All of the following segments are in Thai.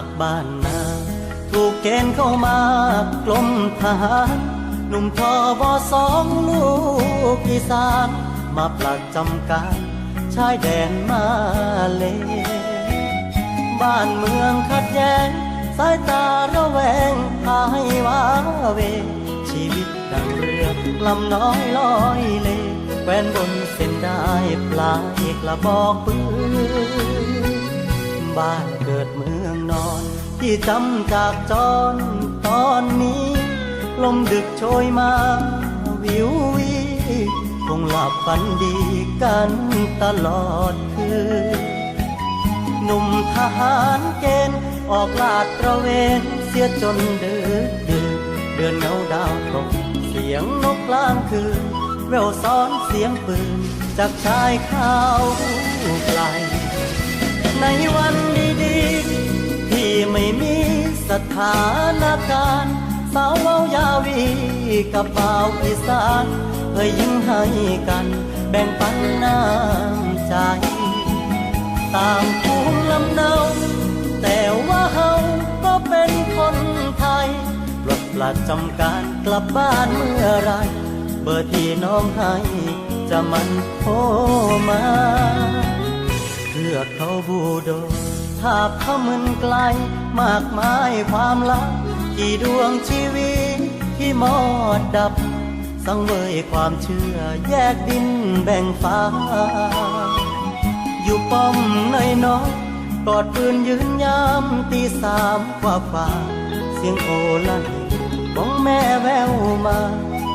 จากบ้านนา ถูกเกณฑ์เข้ามากลมทหารหนุ่มทอบอสองลูกอีสาน มาปลักจำการชายแดนมาเล บ้านเมืองขัดแย้ง สายตาระแวงพาให้ว้าเว ชีวิตดังเรือลำน้อยลอยเลแควนบนเส้นได้ปลายกระบอกปืน บ้านเกิดเมืองนอน ที่จำจากจรตอนนี้ ลมดึกโชยมาวิววีคงหลับฝันดีกันตลอดคืนหนุ่มทหารเกณฑ์ออกลาดตระเวนเสียจนดือดเดือดเดือนเงาดาวตกเสียงนกกลางคืนแววซ้อนเสียงปืนจากชายเขาไกลในวัน ถานการณ์สาวเว้ายาวีกับบ่าวอีสานเคยยิ้มให้กัน แบ่งปันน้ำใจต่างภูมิลำเนาแต่ว่าเฮาก็เป็นคนไทยปลดปลัดจำการกลับบ้านเมื่อไร เบอร์ที่น้องให้จะมันโทรมาเพื่อเขาบูโด ภาพเขามึนไกล มากมายความลับกี่ดวงชีวิตที่มอดดับ สังเวยความเชื่อแยกดินแบ่งฟ้า อยู่ป้อมน้อยน้อยกอดปืนยืนยามตีสามกว่าฝ่า เสียงโอลั่นของแม่แววมา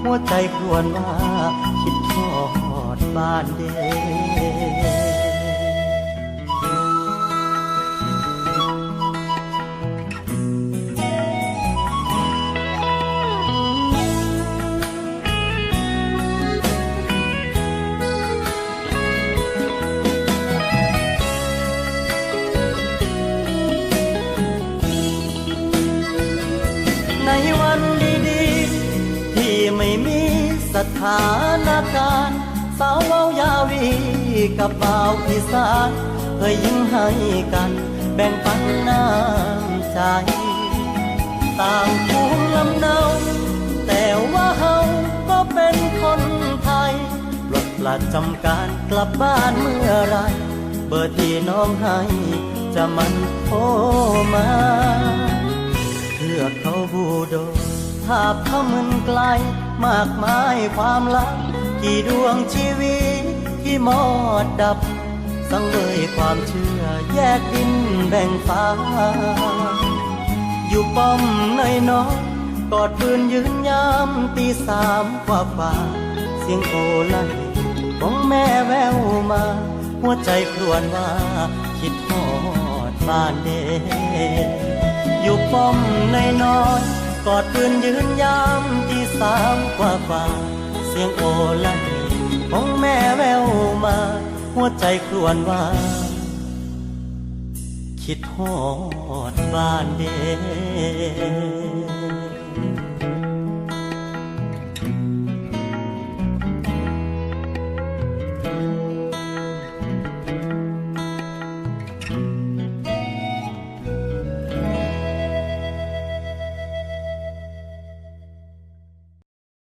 หัวใจควญว่า คิดทอดบ้านเด็ สถานการณ์สาวเว้ายาวีกับบ่าวอีสานเคยยิ้มให้กัน แบ่งปันน้ำใจ ต่างภูมิลำเนาแต่ว่าเฮาก็เป็นคนไทยปลดปลัดจำการกลับบ้านเมื่อไร เบอร์ที่น้องให้จะมันโทรมาเพื่อเขาบูโดภาพเขามึนไกล มากมายความลับ กี่ดวงชีวิตที่มอดดับ สังเวยความเชื่อแยกดินแบ่งฟ้า อยู่ป้อมน้อยน้อยกอดปืนยืนยามตีสามกว่าฝ่าเสียงโอลั่นของแม่แววมา หัวใจครวญว่า คิดทอดบ้านเดอยู่ป้อมในน้อยกอดปืนยืนยาม ฟ้า เสียงโอละหีของแม่แววมา หัวใจครวญว่า คิดหอดบ้านเด็ก